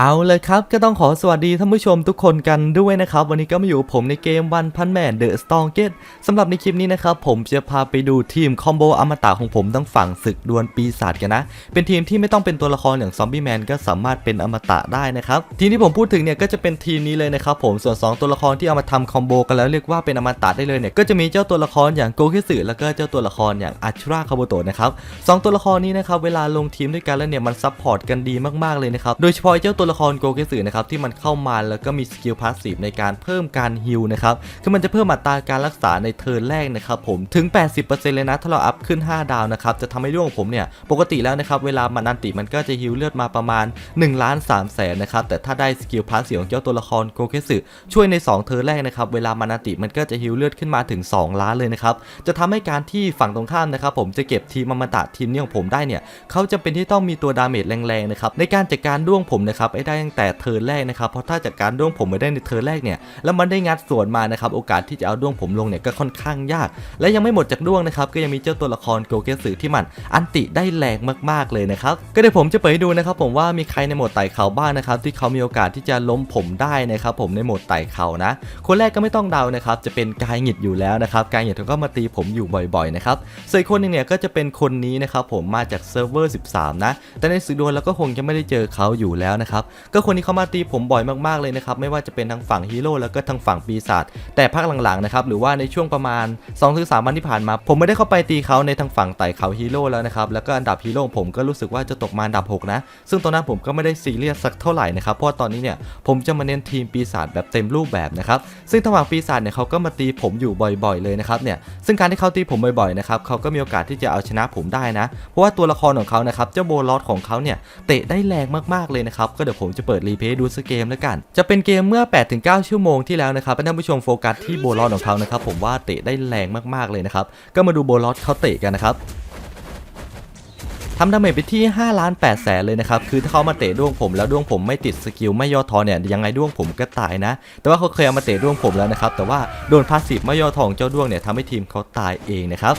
เอาเลยครับก็ต้องขอสวัสดีท่านผู้ชมทุกคนกันด้วยนะครับ วันนี้ก็มาอยู่ผมในเกมวันพันแมนเดอะสตองเกตสำหรับในคลิปนี้นะครับ ผมจะพาไปดูทีมคอมโบอมตะของผมทั้งฝั่งศึกดวลปีศาจกันนะ เป็นทีมที่ไม่ต้องเป็นตัวละครอย่างซอมบี้แมนก็สามารถเป็นอมตะได้นะครับ ทีมที่ผมพูดถึงเนี่ยก็จะเป็นทีมนี้เลยนะครับผมส่วน 2 ตัวละครที่เอามาทำคอมโบกันแล้วเรียกว่าเป็นอมตะได้เลยเนี่ยก็จะมีเจ้าตัวละครอย่างโกคิสึแล้วก็เจ้าตัวละครอย่างอัชราคาโบโตะนะครับสองตัวละครนี้นะครับเวลาลงทีมด้วยกันแล้วเนี่ยมันซับพอร์ตกันดีมากๆเลยนะครับโดยเฉพาะเจ้าตัวละครโกคิสึนะครับที่มันเข้ามาแล้วก็มีสกิลพาสซีฟในการเพิ่มการฮิลนะครับคือมันจะเพิ่มอัตราการรักษาในเทิร์นแรกนะครับผมถึง 80%เลยนะถ้าเราอัพขึ้น 5 ดาวนะครับจะทำให้ร่วงของผมเนี่ยปกติแล้วนะครับเวลามันอันติมันก็จะฮิลเลือดมาประมาณ1ล้าน3แสนนะครับแต่ถ้าได้สกิลพาสซีฟของเจ้าตัวละครโกคิสึช่วยใน 2 เทิร์นแรกนะครับเวลามันอันติมันก็จะฮิลเลือดขึ้นมาถึง 2 ล้านเลยนะครับจะทำให้การที่ฝั่งตรงข้ามนะครับผมจะเก็บทีมอมตะทีมนี้ของผมได้เนี่ยเขาจะเป็นที่ต้องมีตัวดาเมจแรงๆนะครับในการจัดการด้วงผมนะครับให้ได้ตั้งแต่เทิร์นแรกนะครับเพราะถ้าจัดการด้วงผมไม่ได้ในเทิร์นแรกเนี่ยแล้วมันได้งัดสวนมานะครับโอกาสที่จะเอาด้วงผมลงเนี่ยก็ค่อนข้างยาก และยังไม่หมดจากด้วงนะครับก็ยังมีเจ้าตัวละครโกเกสึที่มันอันติได้แรงมากๆเลยนะครับก็เดี๋ยวผมจะเปิดให้ดูนะครับผมว่ามีใครในโหมดไต่เขาบ้างนะครับที่เขามีโอกาสที่จะล้มผมได้นะครับผมในโหมดไต่เขานะ คนแรกก็ไม่ต้องเดานะครับจะเป็นกายหงิดอยู่แล้วนะครับกายหงิดเขาก็มาตีผมอยู่บ่อยๆนะครับส่วนคนหนึงเนี่ยก็จะเป็นคนนี้นะครับผมมาจากเซิร์ฟเวอร์ 13 นะ แต่ในสือดวลเราก็คงจะไม่ได้เจอเขาอยู่แล้วนะครับก็คนนี้เข้ามาตีผมบ่อยมากๆเลยนะครับไม่ว่าจะเป็นทางฝั่งฮีโร่แล้วก็ทางฝั่งปีศาจแต่ภาคหลังๆนะครับหรือว่าในช่วงประมาณ2-3วันที่ผ่านมา ผมไม่ได้เข้าไปตีเขาในทางฝั่งไต่เขาฮีโร่แล้วนะครับแล้วก็อันดับฮีโร่ผมก็รู้สึกว่าจะตกมาอันดับ 6 นะ ซึ่งตอนนั้นผมก็ไม่ได้ซีเรียสสักเท่าไหร่นะครับเพราะตอนนี้เนี่ยผมจะมาเน้นทีมปีศาจแบบเต็มรูปแบบนะครับซึ่งทางฝั่งปีศาจเนี่ยเขาก็มาตีผมอยู่บ่อย ๆเลยนะครับเนี่ยซึ่งการที่เขาตีผมบ่อยๆนะครับเขาก็มีโอกาสที่จะเอาชนะผมได้นะ เพราะว่าตัวละครของเขานะครับเจ้าโบลอสของเขาเนี่ยเตะได้แรงมากๆเลยนะครับก็เดี๋ยวผมจะเปิดรีเพย์ดูสักเกมแล้วกัน จะเป็นเกมเมื่อ 8-9 ชั่วโมงที่แล้วนะครับให้ท่านผู้ชมโฟกัสที่โบลอสของเขานะครับผมว่าเตะได้แรงมากๆเลยนะครับก็มาดูโบลอสเขาเตะกันนะครับทำดาเมจไปที่5ล้าน8แสนเลยนะครับ คือถ้าเขามาเตะด้วงผมแล้วด้วงผมไม่ติดสกิลไม่ย่อท้อเนี่ยยังไงด้วงผมก็ตายนะ แต่ว่าเขาเคยเอามาเตะด้วงผมแล้วนะครับ แต่ว่าโดนพาสซีฟไม่ย่อท้องเจ้าด้วงเนี่ยทำให้ทีมเขาตายเองนะครับ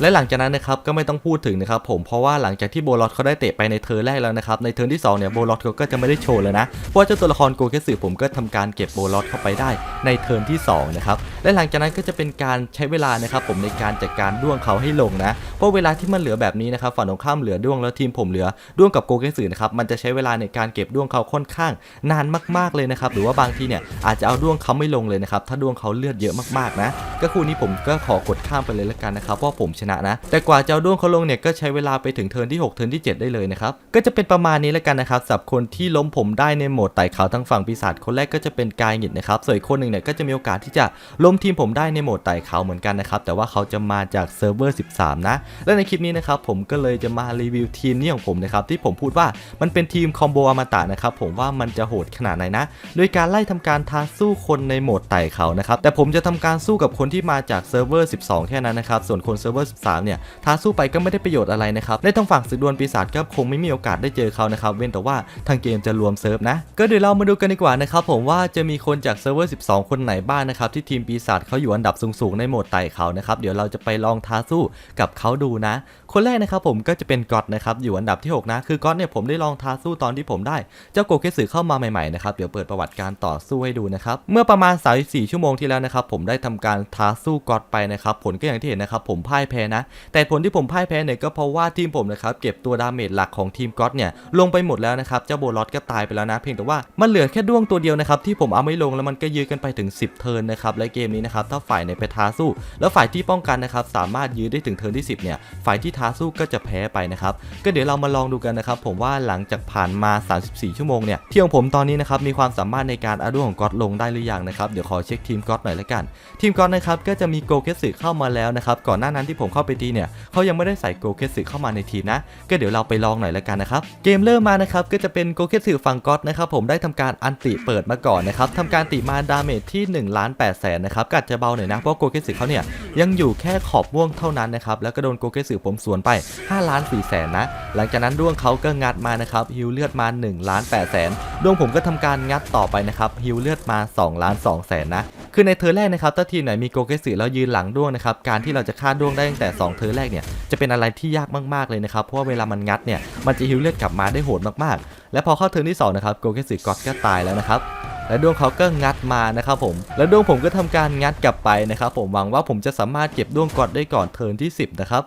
และหลังจากนั้นนะครับก็ไม่ต้องพูดถึงนะครับผมเพราะว่าหลังจากที่โบลอตเขาได้เตะไปในเทอร์แรกแล้วนะครับในเทอร์ที่2เนี่ยโบลอตเขาก็จะไม่ได้โชว์เลยนะเพราะว่าเจ้าตัวละครโกเกสึผมก็ทำการเก็บโบลอตเข้าไปได้ในเทอร์ที่2นะครับ และหลังจากนั้นก็จะเป็นการใช้เวลานะครับผมในการจัดการด้วงเขาให้ลงนะ เพราะเวลาที่มันเหลือแบบนี้นะครับฝั่งตรงข้ามเหลือด้วงแล้วทีมผมเหลือด้วงกับโกเกสึนะครับมันจะใช้เวลาในการเก็บด้วงเขาค่อนข้างนานมากๆเลยนะครับหรือว่าบางทีเนี่ยอาจจะเอาด้วงเขาไม่ลงเลยนะครับถ้าด้วงเขาเลือดเยอะมากๆนะก็คู่นี้ผมก็ขอกดข้ามไปเลยละกันนะครับเพราะผมชนะนะ แต่กว่าจะเอาด้วงเขาลงเนี่ยก็ใช้เวลาไปถึงเทิร์นที่ 6 เทิร์นที่ 7 ได้เลยนะครับก็จะเป็นประมาณนี้ละกันนะครับสำหรับคนที่ล้มผมได้ในโหมดไต่เขาทั้งฝั่งปีศาจคนแรกก็จะเป็นกายหงิดนะครับส่วนอีกคนหนึ่งเนี่ยก็จะมีโอกาสที่จะล้มทีมผมได้ในโหมดไต่เขาเหมือนกันนะครับ แต่ว่าเขาจะมาจากเซิร์ฟเวอร์ 13 นะ และในคลิปนี้นะครับผมก็เลยจะมารีวิวทีมนี้ของผมนะครับที่ผมพูดว่ามันเป็นทีมคอมโบอมตะนะครับผมว่ามันจะโหดขนาดไหนนะโดยการไล่ทำการท้าสู้คนในโหมดไต่เขานะครับแต่ผมจะทำการสู้กับคนที่มาจากเซิร์ฟเวอร์ 12 แค่นั้นนะครับส่วนคนเซิร์ฟเวอร์ 13 เนี่ยท้าสู้ไปก็ไม่ได้ประโยชน์อะไรนะครับในทางฝั่งศึกดวลปีศาจก็คงไม่มีโอกาสได้เจอเขานะครับเว้นแต่ว่าทางเกมจะรวมเซิร์ฟนะก็เดี๋ยวเรามาดูกันดีกว่านะครับผมว่าจะมีคนจากเซิร์ฟเวอร์ 12 คนไหนบ้างนะครับที่ทีมปีศาจเขาอยู่อันดับสูงๆในโหมดไต่เขานะครับ เดี๋ยวเราจะไปลองท้าสู้กับเขาดูนะ คนแรกนะครับผมก็จะเป็นก๊อตนะครับอยู่อันดับที่ 6 นะ คือก๊อตเนี่ยผมได้ลองท้าสู้ตอนที่ผมได้เจ้าโกเคสึเข้ามาใหม่ๆนะครับเดี๋ยวเปิดประวัติการต่อสู้ให้ดูนะครับเมื่อประมาณ 34 ชั่วโมงที่แล้วนะครับผมได้ทำการท้าสู้ก๊อตไปนะครับผลก็อย่างที่เห็นนะครับผมพ่ายแพ้นะ แต่ผลที่ผมพ่ายแพ้เนี่ยก็เพราะว่าทีมผมนะครับเก็บตัวดาเมจหลักของทีมก๊อตเนี่ยลงไปหมดแล้วนะครับเจ้าโบลอสก็ตายไปแล้วนะ เพียงแต่ว่ามันเหลือแค่ด้วงตัวเดียวนะครับที่ผมเอาไม่ลงแล้วมันก็ยื้อกันไปถึง 10 เทิร์นนะครับและเกมนี้นะครับถ้าฝ่ายไหนไปท้าสู้ แล้วฝ่ายที่ป้องกันนะครับสามารถยื้อได้ถึงเทิร์นที่ 10เนี่ยฝ่ายที่ทาสู้ก็จะแพ้ไปนะครับ ก็เดี๋ยวเรามาลองดูกันนะครับ ผมว่าหลังจากผ่านมา 34 ชั่วโมงเนี่ยที่ของผมตอนนี้นะครับมีความสามารถในการอาด้วงของก๊อตลงได้หรือยังนะครับเดี๋ยวขอเช็คทีมก๊อตหน่อยละกัน ทีมก๊อตนะครับก็จะมีโกเคสึเข้ามาแล้วนะครับก่อนหน้านั้นที่ผมเข้าไปตีเนี่ยเขายังไม่ได้ใส่โกเคสึเข้ามาในทีมนะ ก็เดี๋ยวเราไปลองหน่อยละกันนะครับเกมเริ่มมานะครับก็จะเป็นโกเคสึฝั่งก๊อตนะครับผมได้ทำการอันติเปิดมาก่อนนะครับทำการติมาดาเมจที่1ล้าน8แสนนะครับก็อาจะเบาหน่อยนะเพราะโกเคสึเขาเนี่ยยังอยู่แค่ขอบม่วงเท่านั้นนะครับแล้วก็โดนโกเคสึผมสวนไป5ล้าน4แสนนะ หลังจากนั้นด้วงเขาก็งัดมานะครับฮิวเลือดมา1ล้าน8แสนด้วงผมก็ทำการงัดต่อไปนะครับฮิวเลือดมา2ล้าน2แสนนะคือในเทอร์แรกนะครับถ้าทีมไหนมีโกเกสึแล้วยืนหลังด้วงนะครับการที่เราจะฆ่าด้วงได้ตั้งแต่ 2 เทอร์แรกเนี่ยจะเป็นอะไรที่ยากมากๆเลยนะครับเพราะว่าเวลามันงัดเนี่ยมันจะฮิวเลือดกลับมาได้โหดมากๆ และพอเข้าเทอร์ที่2นะครับโกเกสึก็ก็ตายแล้วนะครับและดวงเขาก็งัดมานะครับผม และดวงผมก็ทำการงัดกลับไปนะครับผมหวังว่าผมจะสามารถเก็บดวงกอดได้ก่อนเทิร์นที่ 10 นะครับ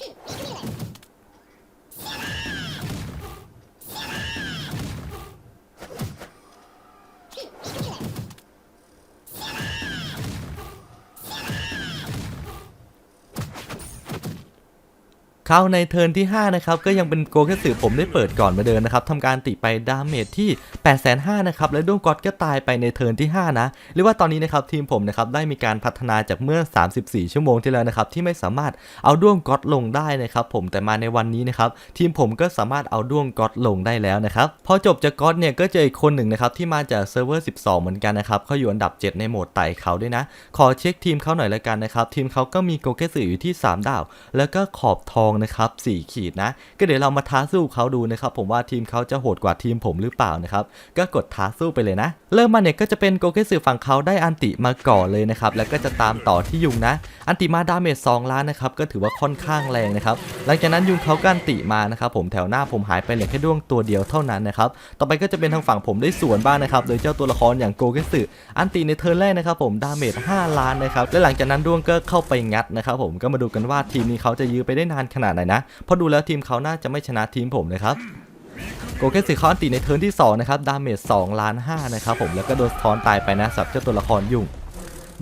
何? เข้าในเทิร์นที่ 5 นะครับ ก็ยังเป็นโกแค่สือผมได้เปิดก่อนมาเดินนะครับทำการติไปดาเมจที่ 8 5 0 0 0นะครับ และด้วงก๊อตก็ตายไปในเทิร์นที่ 5 นะเรียกว่าตอนนี้นะครับทีมผมนะครับได้มีการพัฒนาจากเมื่อ 34 ชั่วโมงที่แล้วนะครับที่ไม่สามารถเอาด้วงก๊อตลงได้นะครับผมแต่มาในวันนี้นะครับทีมผมก็สามารถเอาด้วงก๊อตลงได้แล้วนะครับพอจบจากก๊อตเนี่ยก็เจออีกคนหนึ่งนะครับที่มาจากเซิร์ฟเวอร์ 12 เหมือนกันนะครับเขาอยู่อันดับ 7 ในโหมดไต่เขาด้วยนะ ขอเช็คทีมเขาหน่อยละกันนะครับทีมเขาก็มีโกแค่สืออยู่ที่ 3 ดาว แล้วก็ขอบทองนะครับ4ขีดนะ ก็เดี๋ยวเรามาท้าสู้เขาดูนะครับ ผมว่าทีมเขาจะโหดกว่าทีมผมหรือเปล่านะครับ ก็กดท้าสู้ไปเลยนะ เริ่มมาเนี่ยก็จะเป็นโกเกสึฝั่งเขาได้อันติมาก่อนเลยนะครับ แล้วก็จะตามต่อที่ยุงนะ อันติมาดาเมจ2ล้านนะครับ ก็ถือว่าค่อนข้างแรงนะครับ หลังจากนั้นยุงเขาก็อันติมานะครับ ผมแถวหน้าผมหายไปเหลือแค่ดวงตัวเดียวเท่านั้นนะครับ ต่อไปก็จะเป็นทางฝั่งผมได้สวนบ้างนะครับ โดยเจ้าตัวละครอย่างโกเกสึอันติในเทิร์นแรกนะครับ ผมดาเมจ5ล้านนะครับ และหลังจากนั้นดวงก็เข้าไปงัดนะครับ ผมก็มาดูกันว่าทีมนี้เขาจะยื้อไปได้นานขนาดหนนะ เพราะดูแล้วทีมเขาน่าจะไม่ชนะทีมผมเลยครับโกเกสึเขาอันติในเทิร์นที่ 2 นะครับ ดาเมจ2ล้าน5นะครับผมแล้วก็โดนทอนตายไปนะสับเจ้าตัวละครยุ่ง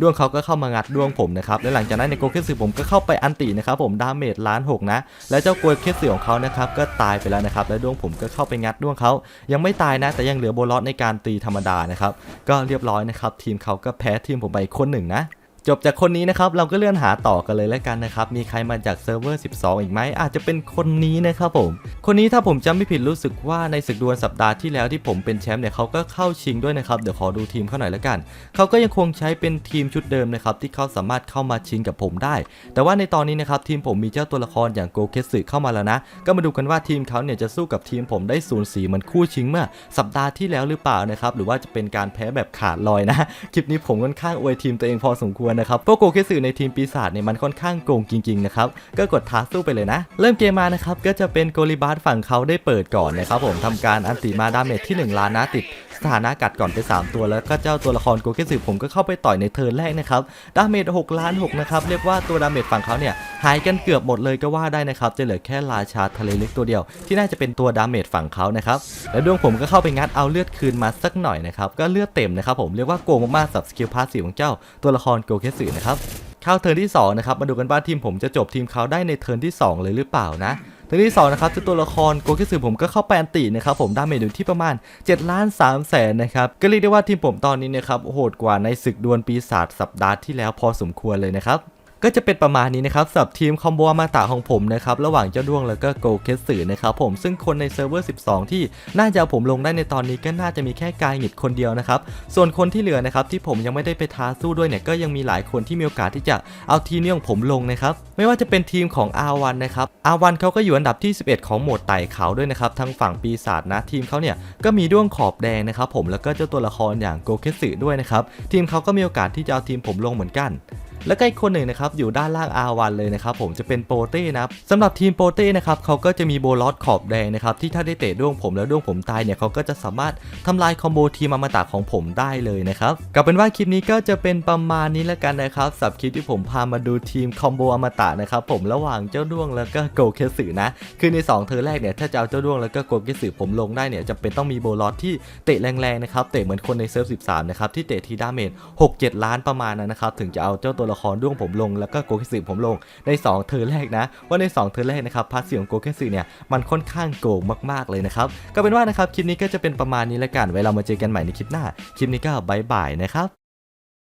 ดวงเขาก็เข้ามางัดดวงผมนะครับ และหลังจากนั้นในโกเกสึผมก็เข้าไปอันตินะครับผมดาเมจล้านหกนะ และเจ้าโกเกสึของเขานะครับก็ตายไปแล้วนะครับ และดวงผมก็เข้าไปงัดดวงเขา ยังไม่ตายนะ แต่ยังเหลือโบลอสในการตีธรรมดานะครับ ก็เรียบร้อยนะครับ ทีมเขาก็แพ้ทีมผมไปอีกคนหนึ่งนะ จบจากคนนี้นะครับเราก็เลื่อนหาต่อกันเลยแล้วกันนะครับ มีใครมาจากเซิร์ฟเวอร์ 12 อีกไหมอาจจะเป็นคนนี้นะครับผม คนนี้ถ้าผมจำไม่ผิดรู้สึกว่าในศึกดวลสัปดาห์ที่แล้วที่ผมเป็นแชมป์เนี่ยเขาก็เข้าชิงด้วยนะครับ เดี๋ยวขอดูทีมเขาหน่อยแล้วกัน เขาก็ยังคงใช้เป็นทีมชุดเดิมนะครับที่เขาสามารถเข้ามาชิงกับผมได้ แต่ว่าในตอนนี้นะครับทีมผมมีเจ้าตัวละครอย่างโกเคสึเข้ามาแล้วนะ ก็มาดูกันว่าทีมเขาเนี่ยจะสู้กับทีมผมได้ศูนสีเหมือนคู่ชิงเมื่อสัปดาห์ที่แล้วหรือเปล่านะครับหรือว่าจะเป็นการแพ้แบบขาดลอยนะ คลิปนี้ผมค่อนข้างอวยทีมตัวเองพอสมควรนะครับพวกโกเคสึในทีมปีศาจเนี่ยมันค่อนข้างโกงจริงๆนะครับก็กดท้าสู้ไปเลยนะ เริ่มเกมมานะครับก็จะเป็นโกลิบาร์ฝั่งเขาได้เปิดก่อนนะครับผมทำการอันติมาดาเมจที่ 1 ล้านนะติด ถานะกัดก่อนไป 3 ตัวแล้วก็เจ้าตัวละครโกเกสึผมก็เข้าไปต่อยในเทิร์นแรกนะครับดาเมจ6ล้าน6นะครับเรียกว่าตัวดาเมจฝั่งเขาเนี่ยหายกันเกือบหมดเลยก็ว่าได้นะครับจะเหลือแค่ราชาทะเลเล็กตัวเดียว ที่น่าจะเป็นตัวดาเมจฝั่งเขานะครับแล้วดวงผมก็เข้าไปงัดเอาเลือดคืนมาสักหน่อยนะครับก็เลือดเต็มนะครับผมเรียกว่าโกงมากๆสับสกิลพาสซีฟของเจ้าตัวละครโกเกสึนะครับเข้าเทิร์นที่2นะครับมาดูกันว่าทีมผมจะจบทีมเขาได้ในเทิร์นที่ 2 เลยหรือเปล่านะ ตัวที่2นะครับคือตัวละครโกคิสึผมก็เข้าไปอันตินะครับผมดาเมจอยู่ที่ประมาณ7ล้าน3แสนนะครับก็เรียกได้ว่าทีมผมตอนนี้นะครับโหดกว่าในศึกดวลปีศาจสัปดาห์ที่แล้วพอสมควรเลยนะครับ ก็จะเป็นประมาณนี้นะครับสำหรับทีมคอมโบมาตะของผมนะครับระหว่างเจ้าด้วงแล้วก็โกเคสึนะครับผมซึ่งคนในเซิร์ฟเวอร์ 12 ที่น่าจะเอาผมลงได้ในตอนนี้ก็น่าจะมีแค่กายหงิดคนเดียวนะครับส่วนคนที่เหลือนะครับที่ผมยังไม่ได้ไปท้าสู้ด้วยเนี่ยก็ยังมีหลายคนที่มีโอกาสที่จะเอาทีมนี้ของผมลงนะครับไม่ว่าจะเป็นทีมของ R1 นนะครับ R1 เขาก็อยู่อันดับที่ 11 ของโหมดไต่เขาด้วยนะครับทั้งฝั่งปีศาจนะทีมเขาเนี่ยก็มีด้วงขอบแดงนะครับผมแล้วก็เจ้าตัวละครอย่างโกเคสึด้วยนะครับทีมเขาก็มีโอกาสที่จะเอาทีมผมลงเหมือนกัน แล้วก็อีกคนหนึ่งนะครับอยู่ด้านล่าง R1 เลยนะครับผมจะเป็นโปเต้นะครับสำหรับทีมโปเต้นะครับเขาก็จะมีโบลอสขอบแดงนะครับที่ถ้าได้เตะด้วงผมแล้วด้วงผมตายเนี่ยเขาก็จะสามารถทำลายคอมโบทีมอมตะของผมได้เลยนะครับกลับเป็นว่าคลิปนี้ก็จะเป็นประมาณนี้แล้วกันนะครับสับคลิปที่ผมพามาดูทีมคอมโบอมตะนะครับผมระหว่างเจ้าด้วงแล้วก็โกเคสึนะคือใน 2 เธอแรกเนี่ยถ้าจะเอาเจ้าด้วงแล้วก็โกเคสึผมลงได้เนี่ยจะเป็นต้องมีโบลอสที่เตะแรงๆนะครับเตะเหมือนคนในเซิร์ฟ13นะครับที่เตะทีดาเมจ6-7 ล้านประมาณนั้นนะครับถึงจะเอาเจ้าตัวละครด้วงผมลงแล้วก็โกเคสึผมลงใน 2 เทอร์แรกนะ ว่าใน 2 เทอร์แรกนะครับพาสซีฟของโกเคสึเนี่ยมันค่อนข้างโกงมากๆเลยนะครับก็เป็นว่านะครับคลิปนี้ก็จะเป็นประมาณนี้แล้วกันไว้เรามาเจอกันใหม่ในคลิปหน้าคลิปนี้ก็บายบายนะครับ